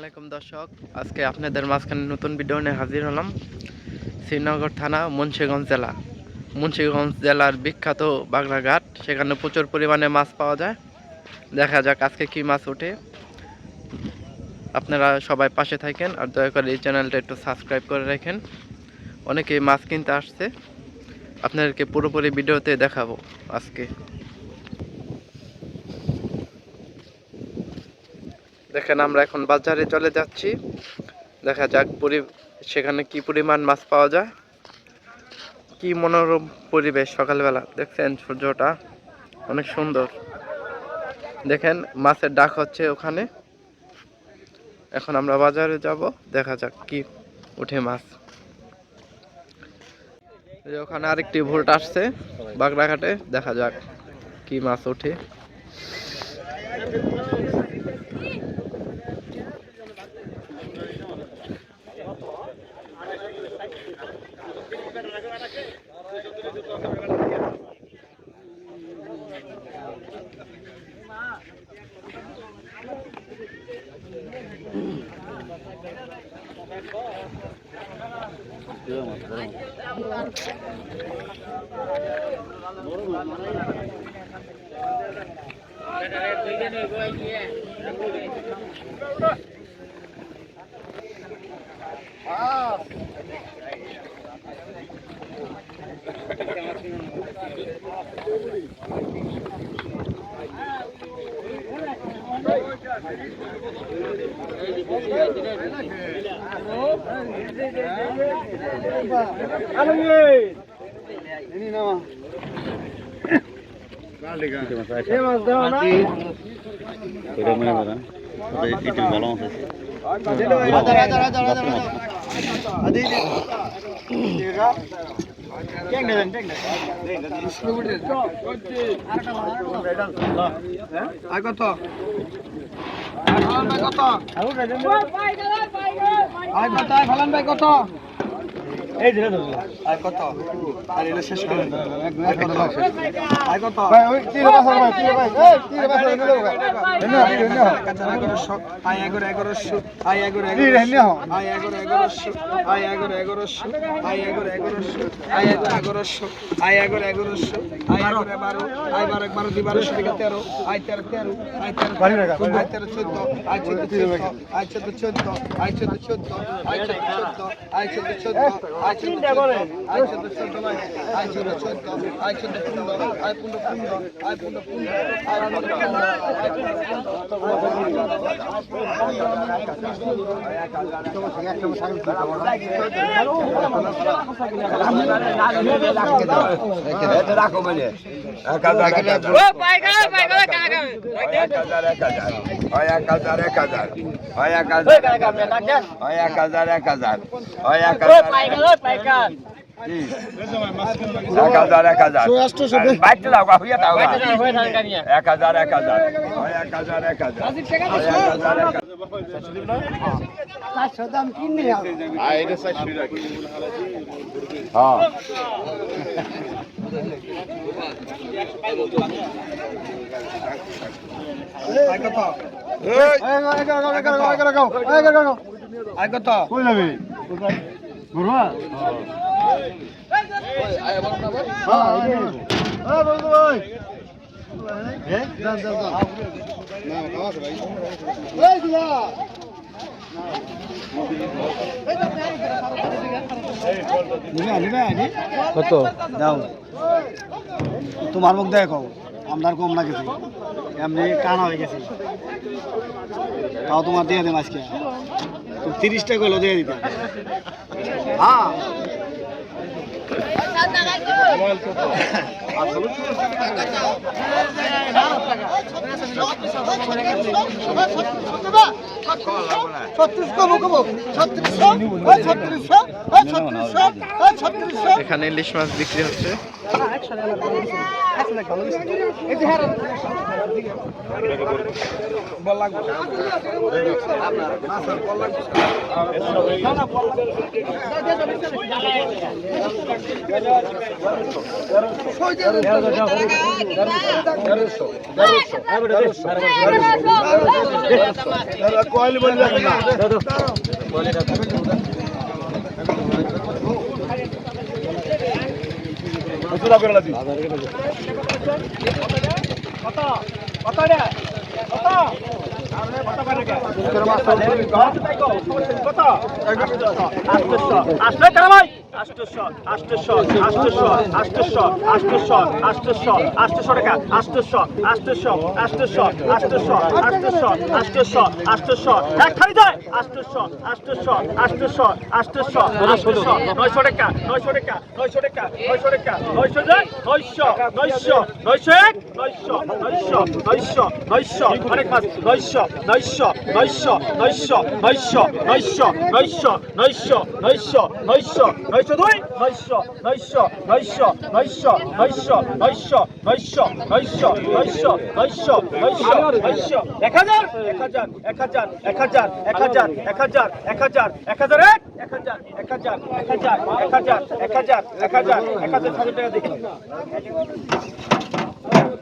আলাইকুম দর্শক। আজকে আপনাদের মাঝখানে নতুন ভিডিও নিয়ে হাজির হলাম। শ্রীনগর থানা, মুন্সিগঞ্জ জেলা। মুন্সিগঞ্জ জেলার বিখ্যাত বাগড়াঘাট। সেখানে প্রচুর পরিমাণে মাছ পাওয়া যায়। দেখা যাক আজকে কি মাছ ওঠে। আপনারা সবাই পাশে থাকেন আর দয়া করে এই চ্যানেলটা একটু সাবস্ক্রাইব করে রাখেন। অনেকে মাছ কিনতে আসছে। আপনাদেরকে পুরোপুরি ভিডিওতে দেখাবো আজকে। দেখেন আমরা এখন বাজারে চলে যাচ্ছি। দেখা যাক পরি, সেখানে কি পরিমাণ মাছ পাওয়া যায়। কি মনোরম পরিবেশ সকালবেলা। দেখছেন সূর্যটা? অনেক সুন্দর। দেখেন মাছের ডাক হচ্ছে ওখানে। এখন আমরা বাজারে যাব, দেখা যাক কি উঠে মাছ। ওখানে আরেকটি ভোট আসছে বাগড়াঘাটে, দেখা যাক কি মাছ ওঠে। এটা মনে করেন এটা ভালো মাছ আছে আয় কত আয় কত ভাই কত এই ধরে ধরো আয় কত? আর এটা শেষ করে আয় কত? আয় কত? ভাই ওই কি রে ভাই কি ভাই এই কি রে ভাই। এনে দাও এনে এনে কাঁচা করে শক আয় এগারো এগারোশো। আয় এগারো এগারোশো। আয় এগারো এগারোশো। আয় এগারো এগারোশো। আয় এগারো এগারোশো। আয় এগারো এগারোশো। আয় এগারো এগারোশো। আয় এগারো বারো। আয় বারো বারো দুই তেরো। আয় তেরো তেরো। আয় তেরো তেরো চোদ্দ। আয় চোদ্দ চোদ্দ। আয় চোদ্দ চোদ্দ। আয় চোদ্দ চোদ্দ। আয় চোদ্দ চোদ্দ। আয় চোদ্দ চোদ্দ। আয় চোদ্দ চোদ্দ। আয় পনেরো রাখো মানে এক হাজার এক হাজার এক হাজার এক হাজার হয় এক হাজার এক হাজার হয় এক হাজার এক হাজার হয় এক হাজার কি? এক হাজার এক হাজার বাইকটা দাও হইয়া দাও এক হাজার এক হাজার এক হাজার এক হাজার হয় এক হাজার এক হাজার হ্যাঁ আয় কত কই যাবি কত? দাও। তোমার মুখ দেখো আমদার কম লাগেছে এমনি কানা হয়ে গেছে। তাও তোমার দিয়ে দেম আজকে। তুমি তিরিশ টাকা হলো দিয়ে এখানে ইলিশ মাছ বিক্রি হচ্ছে। আপনার কত কত রে কত কত কত আসবে তারা ভাই? আষ্টশো আষ্টশো আষ্টশো আষ্টশো আষ্টশো আষ্টশো আষ্টশো টাকা আষ্টশো আষ্টশো আষ্টশো আষ্টশো আষ্টশো আষ্টশো আষ্টশো এক খালি যায় আষ্টশো আষ্টশো আষ্টশো আষ্টশো আষ্টশো নয়শো টাকা নয়শো টাকা নয়শো টাকা নয়শো টাকা নয়শো যায় নয়শো নয়শো নয়শো এক নয়শো নয়শো দুই নয়শো নয়শো নয়শো নয়শো নয়শো নয়শো নয়শো নয়শো নয়শো নয়শো নয়শো নয়শো এক হাজার এক হাজার এক হাজার এক হাজার এক হাজার এক হাজার এক হাজার এক হাজার এক এক হাজার এক হাজার এক হাজার এক হাজার এক হাজার এক হাজার এক হাজার হাজার টাকা দেখি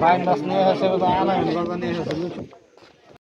বাইন মাছ নিয়ে আসে আনা